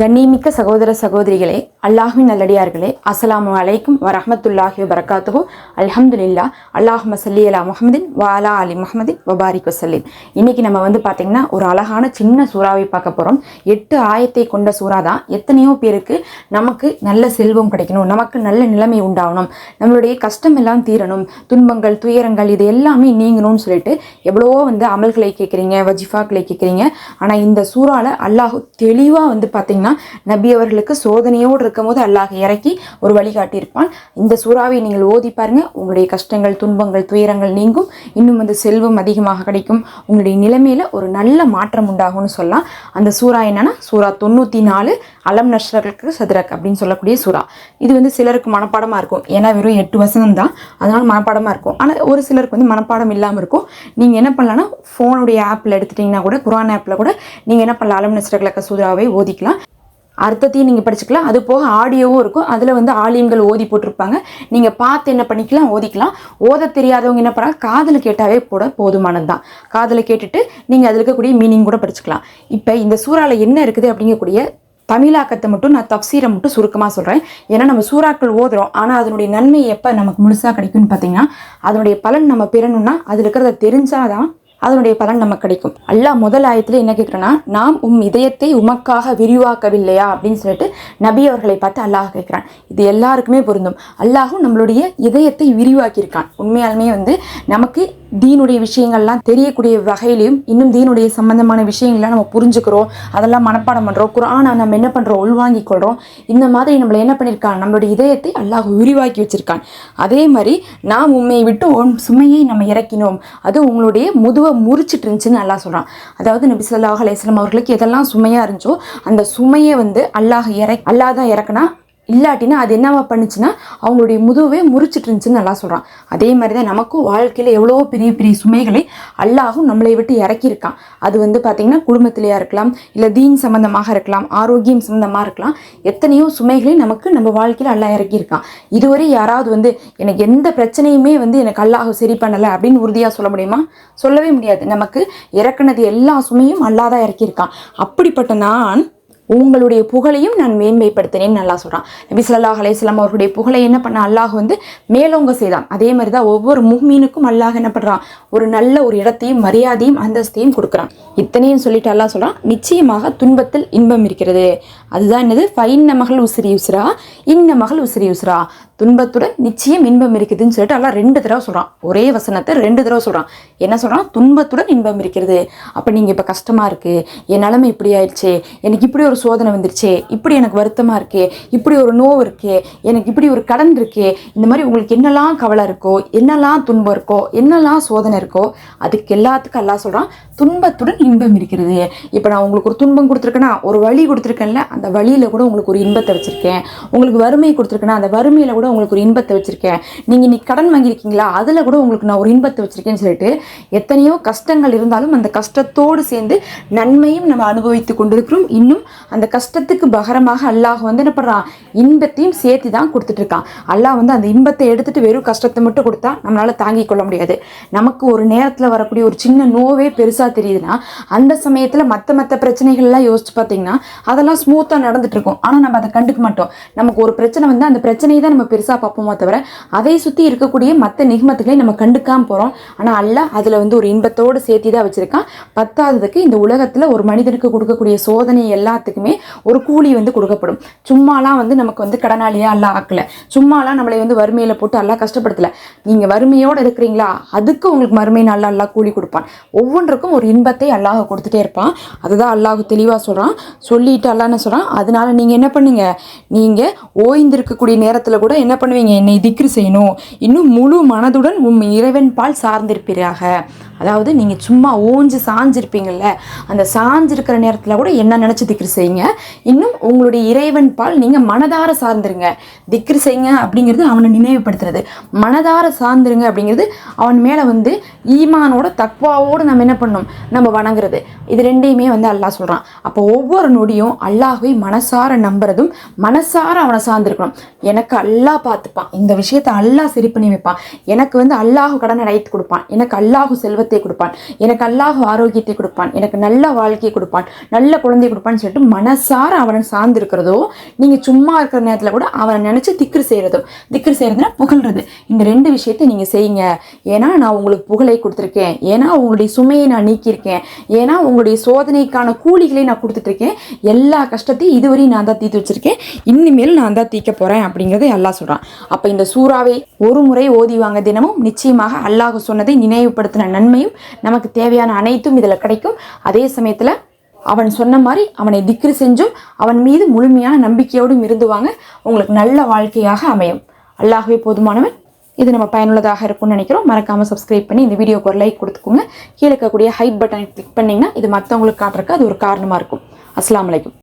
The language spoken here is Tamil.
கண்ணியமிக்க சகோதர சகோதரிகளே அல்லாஹ்வின் நல்லடியார்களே அஸ்ஸலாமு அலைக்கும் வரமத்துல்லாஹி வபரகாத்துஹு. அல்ஹம்துலில்லா அல்லாஹ் மசல்லி அலா முஹமதின் வாலா அலி முஹமதின் வபாரிக் வசல்லிம். இன்னைக்கு நம்ம வந்து பார்த்தீங்கன்னா ஒரு அழகான சின்ன சூறாவை பார்க்க போகிறோம் எட்டு ஆயத்தை கொண்ட சூறா தான். எத்தனையோ பேருக்கு நமக்கு நல்ல செல்வம் கிடைக்கணும் நமக்கு நல்ல நிலைமை உண்டாகணும் நம்மளுடைய கஷ்டம் எல்லாம் தீரணும் துன்பங்கள் துயரங்கள் இது எல்லாமே நீங்கணும்னு சொல்லிட்டு எவ்வளவோ வந்து அமல்களை கேட்குறீங்க வஜிஃபாக்களை கேட்குறீங்க. ஆனால் இந்த சூறால அல்லாஹ் தெளிவாக வந்து பார்த்தீங்கன்னா நபி அவர்களுக்கு சோதனையோடு இருக்கும்போது அல்லாஹ் இறக்கி ஒரு வழிகாட்டி இருப்பான் இந்த சூறாவை நீங்கள் ஓதி பாருங்க. உங்களுடைய கஷ்டங்கள் துன்பங்கள் துயரங்கள் நீங்கும். இன்னும் வந்து செல்வம் அதிகமாக கிடைக்கும். உங்களுடைய நிலைமையில ஒரு நல்ல மாற்றம் உண்டாகும்னு சொல்லலாம். அந்த சூறா என்னன்னா சூறா தொண்ணூற்றி நாலு அலம் நஷ்டர்களுக்கு சதுரக் அப்படின்னு சொல்லக்கூடிய சூறா. இது வந்து சிலருக்கு மனப்பாடமாக இருக்கும். ஏன்னா வெறும் எட்டு வசனம் தான் அதனால மனப்பாடமாக இருக்கும். ஆனால் ஒரு சிலருக்கு வந்து மனப்பாடம் இல்லாமல் இருக்கும். நீங்கள் என்ன பண்ணலாம்னா ஃபோனுடைய ஆப்பில் எடுத்துட்டிங்கன்னா கூட குரான் ஆப்பில் கூட நீங்கள் என்ன பண்ணலாம்? அலம் நஷ்டர்களுக்கு சூறாவை ஓதிக்கலாம். அர்த்தத்தையும் நீங்கள் படிச்சுக்கலாம். அது போக ஆடியோவும் இருக்கும். அதில் வந்து ஆலியங்கள் ஓதி போட்டிருப்பாங்க. நீங்கள் பார்த்து என்ன பண்ணிக்கலாம்? ஓதிக்கலாம். ஓத தெரியாதவங்க என்ன பண்ணுறாங்க காதில் கேட்டாவே போட போதுமானது தான் காதில் கேட்டுட்டு நீங்கள் அதில் இருக்கக்கூடிய மீனிங் கூட படிச்சுக்கலாம். இப்போ இந்த சூறாவில் என்ன இருக்குது அப்படிங்கக்கூடிய தமிழாக்கத்தை மட்டும் நான் தப்சீரை மட்டும் சுருக்கமாக சொல்கிறேன் ஏன்னா நம்ம சூறாக்கள் ஓதுறோம். ஆனால் அதனுடைய நன்மை எப்போ நமக்கு முழுசாக கிடைக்கும்னு பார்த்தீங்கன்னா அதனுடைய பலன் நம்ம பெறணும்னா அதில் இருக்கிறத தெரிஞ்சாதான் அதனுடைய பலன் நமக்கு கிடைக்கும். அல்லாஹ் முதல் ஆயத்தில் என்ன கேட்குறேன்னா நாம் உம் இதயத்தை உமக்காக விரிவாக்கவில்லையா? அப்படின்னு சொல்லிட்டு நபி அவர்களை பார்த்து அல்லாஹ் கேட்குறான். இது எல்லாருக்குமே பொருந்தும். அல்லாஹும் நம்மளுடைய இதயத்தை விரிவாக்கியிருக்கான். உண்மையாலுமே வந்து நமக்கு தீனுடைய விஷயங்கள்லாம் தெரியக்கூடிய வகையிலையும் இன்னும் தீனுடைய சம்பந்தமான விஷயங்கள்லாம் நம்ம புரிஞ்சுக்கிறோம். அதெல்லாம் மனப்பாடம் பண்ணுறோம் குரானை நம்ம என்ன பண்ணுறோம் உள்வாங்கிக் கொள்கிறோம் இந்த மாதிரி நம்மளை என்ன பண்ணியிருக்கான் நம்மளுடைய இதயத்தை அல்லாஹ் விரிவாக்கி வச்சுருக்கான். அதே மாதிரி நாம் உண்மையை விட்டு உன் சுமையை நம்ம இறக்கினோம். அது உங்களுடைய முதுவை முறிச்சிட்டு இருந்துச்சுன்னு நல்லா சொல்கிறான் அதாவது நபி சொல்லாஹ் அலையம் அவர்களுக்கு எதெல்லாம் சுமையாக இருந்துச்சோ அந்த சுமையை வந்து அல்லாஹ் இறக் அல்லாஹ் தான் இறக்குனா இல்லாட்டினா அது என்னவா பண்ணுச்சுன்னா அவங்களுடைய முதுவே முறிச்சிட்டு இருந்துச்சுன்னு நல்லா சொல்கிறான் அதே மாதிரி தான் நமக்கும் வாழ்க்கையில் எவ்வளோ பெரிய பெரிய சுமைகளை அல்லாஹும் நம்மளை விட்டு இறக்கியிருக்கான். அது வந்து பார்த்திங்கன்னா குடும்பத்திலையாக இருக்கலாம் இல்லை தீன் சம்மந்தமாக இருக்கலாம் ஆரோக்கியம் சம்மந்தமாக இருக்கலாம் எத்தனையோ சுமைகளை நமக்கு நம்ம வாழ்க்கையில் அல்லாஹ் இறக்கியிருக்கான். இதுவரை யாராவது வந்து எனக்கு எந்த பிரச்சனையுமே வந்து எனக்கு அல்லாஹ் சரி பண்ணலை அப்படின்னு உறுதியாக சொல்ல முடியுமா? சொல்லவே முடியாது. நமக்கு இறக்குனது எல்லா சுமையும் அல்லாஹ் தான் இறக்கியிருக்கான். அப்படிப்பட்ட நான் உங்களுடைய புகழையும் நான் மேன்மைப்படுத்தினேன்னு நல்லா சொல்கிறான் நபி சொல்லாஹ் அலையம் அவர்களுடைய புகழை என்ன பண்ண? அல்லாஹ் வந்து மேலோங்க செய்தான். அதே மாதிரி தான் ஒவ்வொரு முஹ்மீனுக்கும் அல்லாஹ் என்ன பண்ணுறான் ஒரு நல்ல ஒரு இடத்தையும் மரியாதையும் அந்தஸ்தையும் கொடுக்குறான். இத்தனையும் சொல்லிட்டு அல்லாஹ் சொல்கிறான் நிச்சயமாக துன்பத்தில் இன்பம் இருக்கிறது. அதுதான் என்னது? ஃபைன் மகள் உசிரி உசுரா இன்ன மகள் உசிரி உசுரா துன்பத்துடன் நிச்சயம் இன்பம் இருக்குதுன்னு சொல்லிட்டு எல்லாம் ரெண்டு தடவை சொல்கிறான் ஒரே வசனத்தை ரெண்டு தடவை சொல்கிறான் என்ன சொல்கிறான் துன்பத்துடன் இன்பம் இருக்கிறது. அப்போ நீங்கள் இப்போ கஷ்டமாக இருக்குது என் நிலமை இப்படி ஆயிடுச்சு. எனக்கு இப்படி ஒரு சோதனை வந்துருச்சே இப்படி எனக்கு வருத்தமாக இருக்கே இப்படி ஒரு நோவு இருக்கே எனக்கு இப்படி ஒரு கடன் இருக்கே இந்த மாதிரி உங்களுக்கு என்னெல்லாம் கவலை இருக்கோ என்னெல்லாம் துன்பம் இருக்கோ என்னெல்லாம் சோதனை இருக்கோ அதுக்கு எல்லாத்துக்கும் எல்லாம் சொல்கிறான் துன்பத்துடன் இன்பம் இருக்கிறது. இப்போ நான் உங்களுக்கு ஒரு துன்பம் கொடுத்துருக்கேன்னா ஒரு வழி கொடுத்துருக்கேன்ல அந்த வழியில் கூட உங்களுக்கு ஒரு இன்பத்தை வச்சுருக்கேன். உங்களுக்கு வறுமை கொடுத்துருக்கேன்னா அந்த வறுமையில் கூட உங்களுக்கு ஒரு இன்பத்தை வச்சுருக்கேன். நீங்கள் இன்னைக்கு கடன் வாங்கியிருக்கீங்களா அதில் கூட உங்களுக்கு நான் ஒரு இன்பத்தை வச்சுருக்கேன்னு சொல்லிட்டு எத்தனையோ கஷ்டங்கள் இருந்தாலும் அந்த கஷ்டத்தோடு சேர்ந்து நன்மையும் நம்ம அனுபவித்து கொண்டிருக்கிறோம். இன்னும் அந்த கஷ்டத்துக்கு பகரமாக அல்லாஹ் வந்து என்ன பண்ணுறான் இன்பத்தையும் சேர்த்து தான் கொடுத்துட்ருக்கான். அல்லாஹ் வந்து அந்த இன்பத்தை எடுத்துட்டு வெறும் கஷ்டத்தை மட்டும் கொடுத்தா நம்மளால் தாங்கிக் கொள்ள முடியாது. நமக்கு ஒரு நேரத்தில் வரக்கூடிய ஒரு சின்ன நோவே பெருசாக தெரியுதுன்னா அந்த சமயத்தில் மற்ற மற்ற பிரச்சனைகள்லாம் யோசிச்சு பார்த்தீங்கன்னா அதெல்லாம் ஸ்மூத்தாக நடந்துட்டு இருக்கும் ஆனால் நம்ம அதை கண்டுக்க மாட்டோம். நமக்கு ஒரு பிரச்சனை வந்து அந்த பிரச்சனையை தான் நம்ம பெருசாக பார்ப்போமோ தவிர அதை சுற்றி இருக்கக்கூடிய மற்ற நிகமத்துகளை நம்ம கண்டுக்காம போகிறோம் ஆனால் அல்லாஹ் அதில் வந்து ஒரு இன்பத்தோடு சேர்த்து தான் வச்சுருக்கான். பத்தாததுக்கு இந்த உலகத்தில் ஒரு மனிதனுக்கு கொடுக்கக்கூடிய சோதனை எல்லாத்துக்கும் ஒரு கூலி வந்து கொடுக்கப்படும். சும்மாலாம் வந்து நமக்கு வந்து கடனாளியாக எல்லாம் ஆக்கல. சும்மாலாம் நம்மளை வந்து வறுமையில் போட்டு அல்லாஹ் கஷ்டப்படுத்தல. நீங்கள் வறுமையோடு இருக்கிறீங்களா? அதுக்கு உங்களுக்கு மறுமை நல்லா அல்லாஹ் கூலி கொடுப்பான். ஒவ்வொன்றுக்கும் ஒரு இன்பத்தை அல்லாஹ் கொடுத்துட்டே இருப்பான். அதுதான் அல்லாஹ் தெளிவாக சொல்கிறான் சொல்லிட்டு அல்லாஹ் என்ன சொல்கிறான் அதனால நீங்கள் என்ன பண்ணுங்க? நீங்கள் ஓய்ந்திருக்கக்கூடிய நேரத்தில் கூட என்ன பண்ணுவீங்க? என்னை திக்ரு செய்யணும். இன்னும் முழு மனதுடன் உம் இறைவன் பால் சார்ந்திருப்பீராக. அதாவது நீங்கள் சும்மா ஓஞ்சு சாஞ்சிருப்பீங்கள்ல அந்த சாஞ்சிருக்கிற நேரத்தில் கூட என்ன நினச்சி திக்ரு செய்யுங்க. இன்னும் உங்களுடைய இறைவன் பால் நீங்கள் மனதார சார்ந்துருங்க. திக்ரு செய்யுங்க அப்படிங்கிறது அவனை நினைவுபடுத்துறது. மனதார சார்ந்துருங்க அப்படிங்கிறது அவன் மேலே வந்து ஈமானோட தக்வாவோடு நம்ம என்ன பண்ணணும் நம்ம வணங்குறது. இது ரெண்டையுமே வந்து அல்லாஹ் சொல்கிறான் அப்போ ஒவ்வொரு நொடியும் அல்லாஹை மனசார நம்புறதும் மனசார அவனை சார்ந்திருக்கணும். எனக்கு அல்லாஹ் பார்த்துப்பான். இந்த விஷயத்தை அல்லாஹ் சரி பண்ணி வைப்பான். எனக்கு வந்து அல்லாஹ் கடனை அடைத்து கொடுப்பான். எனக்கு அல்லாஹு செல்வத்தை செல்வத்தை கொடுப்பான். எனக்கு அல்லாஹ் ஆரோக்கியத்தை கொடுப்பான். எனக்கு நல்ல வாழ்க்கையை கொடுப்பான். நல்ல குழந்தை கொடுப்பான்னு சொல்லிட்டு மனசார அவனை சார்ந்து இருக்கிறதோ நீங்கள் சும்மா இருக்கிற நேரத்தில் கூட அவனை நினச்சி திக்ரு செய்கிறதோ திக்ரு செய்கிறதுனா புகழ்றது. இந்த ரெண்டு விஷயத்தை நீங்கள் செய்யுங்க. ஏன்னா நான் உங்களுக்கு புகழை கொடுத்துருக்கேன். ஏன்னா உங்களுடைய சுமையை நான் நீக்கியிருக்கேன். ஏன்னா உங்களுடைய சோதனைக்கான கூலிகளை நான் கொடுத்துட்ருக்கேன். எல்லா கஷ்டத்தையும் இதுவரையும் நான் தான் தீர்த்து வச்சிருக்கேன். இனிமேல் நான் தான் தீர்க்க போகிறேன் அப்படிங்கிறத அல்லாஹ் சொல்கிறான் அப்போ இந்த சூறாவை ஒரு முறை ஓதிவாங்க தினமும் நிச்சயமாக அல்லாஹ் சொன்னதை நினைவுபடுத்தின நன்மையும் நமக்கு தேவையான அனைத்தும் இதில் கிடைக்கும். அதே சமயத்தில் அவன் சொன்ன மாதிரி அவனை திக்ரு செஞ்சும் அவன் மீது முழுமையான நம்பிக்கையோடும் இருந்துவாங்க. உங்களுக்கு நல்ல வாழ்க்கையாக அமையும். அல்லாகவே போதுமானவன். இது நம்ம பயனுள்ளதாக இருக்கும்னு நினைக்கிறோம். மறக்காமல் சப்ஸ்கிரைப் பண்ணி இந்த வீடியோக்கு ஒரு லைக் கொடுத்துக்கோங்க. கீழே இருக்கக்கூடிய ஹைப் பட்டனை கிளிக் பண்ணிங்கன்னா இது மற்றவங்களுக்கு காட்டுறக்கு அது ஒரு காரணமாக இருக்கும். அஸ்லாம் வலைக்கும்